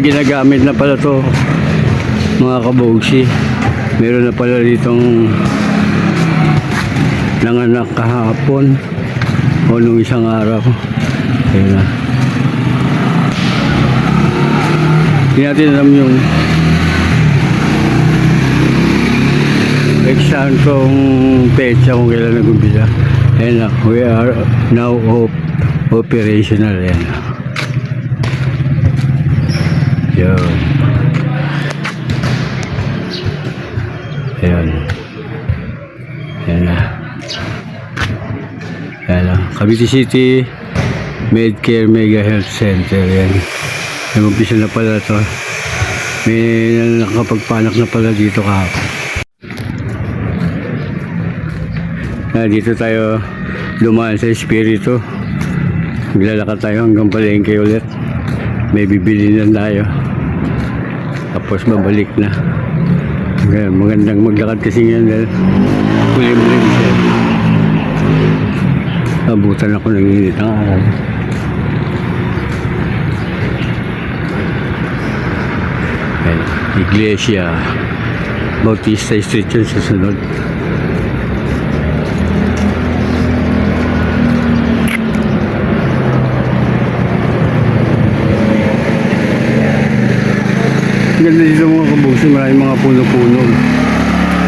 ginagamit na pala to mga kabogsi. Meron na pala ditong nanganak kahapon o nung isang araw. Ayun na. Hindi natin alam yung eksaktong petsa kung kailan nag-umpisa. Ayun na, we are now op- operational. Ayan na. Yun. Ayan. Ayan na. Ayan na. Cavite City Medcare Mega Health Center. Ayan. Nag-umpisa na pala to. May nakapagpanak na pala dito kahapon. Ah, dito tayo dumaan sa Espiritu. Maglalakad tayo hanggang palengke ulit. May bibili na tayo. Tapos babalik na. Kaya magandang maglakad kasi ngayon dahil kulim-lim siya. Abutan ako ng init ng araw. Iglesia Bautista Street yun sa Ganda dito mga kabusin, maraming mga puno-puno.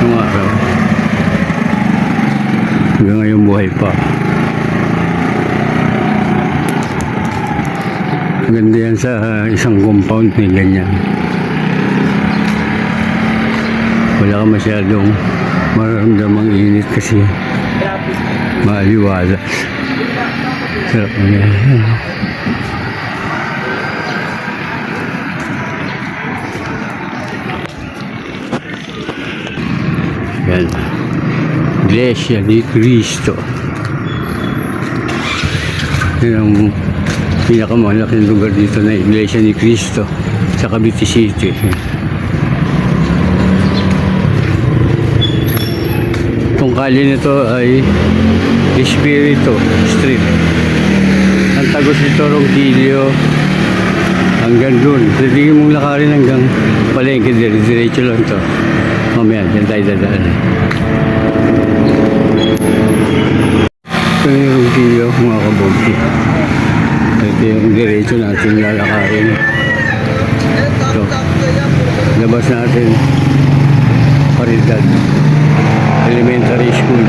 Yung araw. Hanggang ngayon buhay pa. Maganda yan sa uh, isang compound may ganyan. Wala ka masyadong mararamdamang init kasi maaliwalas. Sarap na. Yan. Iglesia ni Cristo. Yan ang pinakamalaking lugar dito na Iglesia ni Cristo sa Cavite City. Itong kali nito ay Espiritu Street. Ang tagos nito Ronquillo hanggang dun. Pwede mong lakarin hanggang palengke. dire- Diretso lang to. Mamaya, dyan tayo dadaan. Ito yung Ronquillo, mga kabogsi. Ito yung diretso natin lalakarin. Ito. Labas natin. Paridad. Elementary School.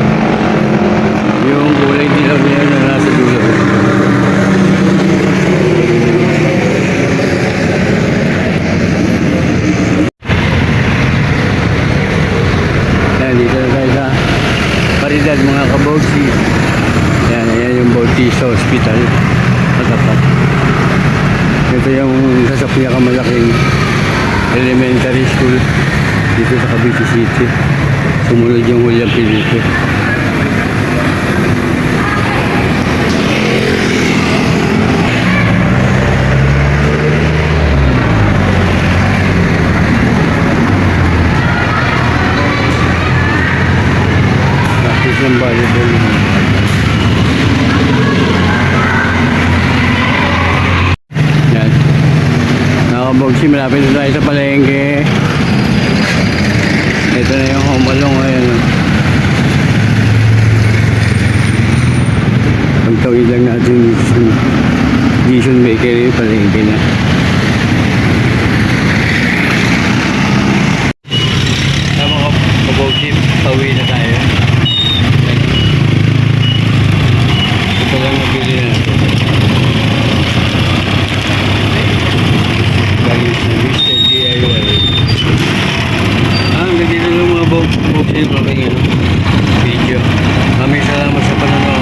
Yung kulay dilaw niya na nasa dulo. Yan, dito na tayo sa Paridad mga kabogsi. Yan, yan yung Bautista Hospital. Matapat. Ito yung isa sa pinakamalaking elementary school dito sa Cavite City. Sumunod yung William Felipe. Ng volleyball. Nakabogsi, malapit na tayo sa palengke. Ito na yung humalong ngayon. oh. Pagtawid lang natin Jason Bakery, palengke na. Tama ko, kabogsi, pauwi na tayo. Ito lang nabili. Box yung aking video. Maraming salamat sa panonood.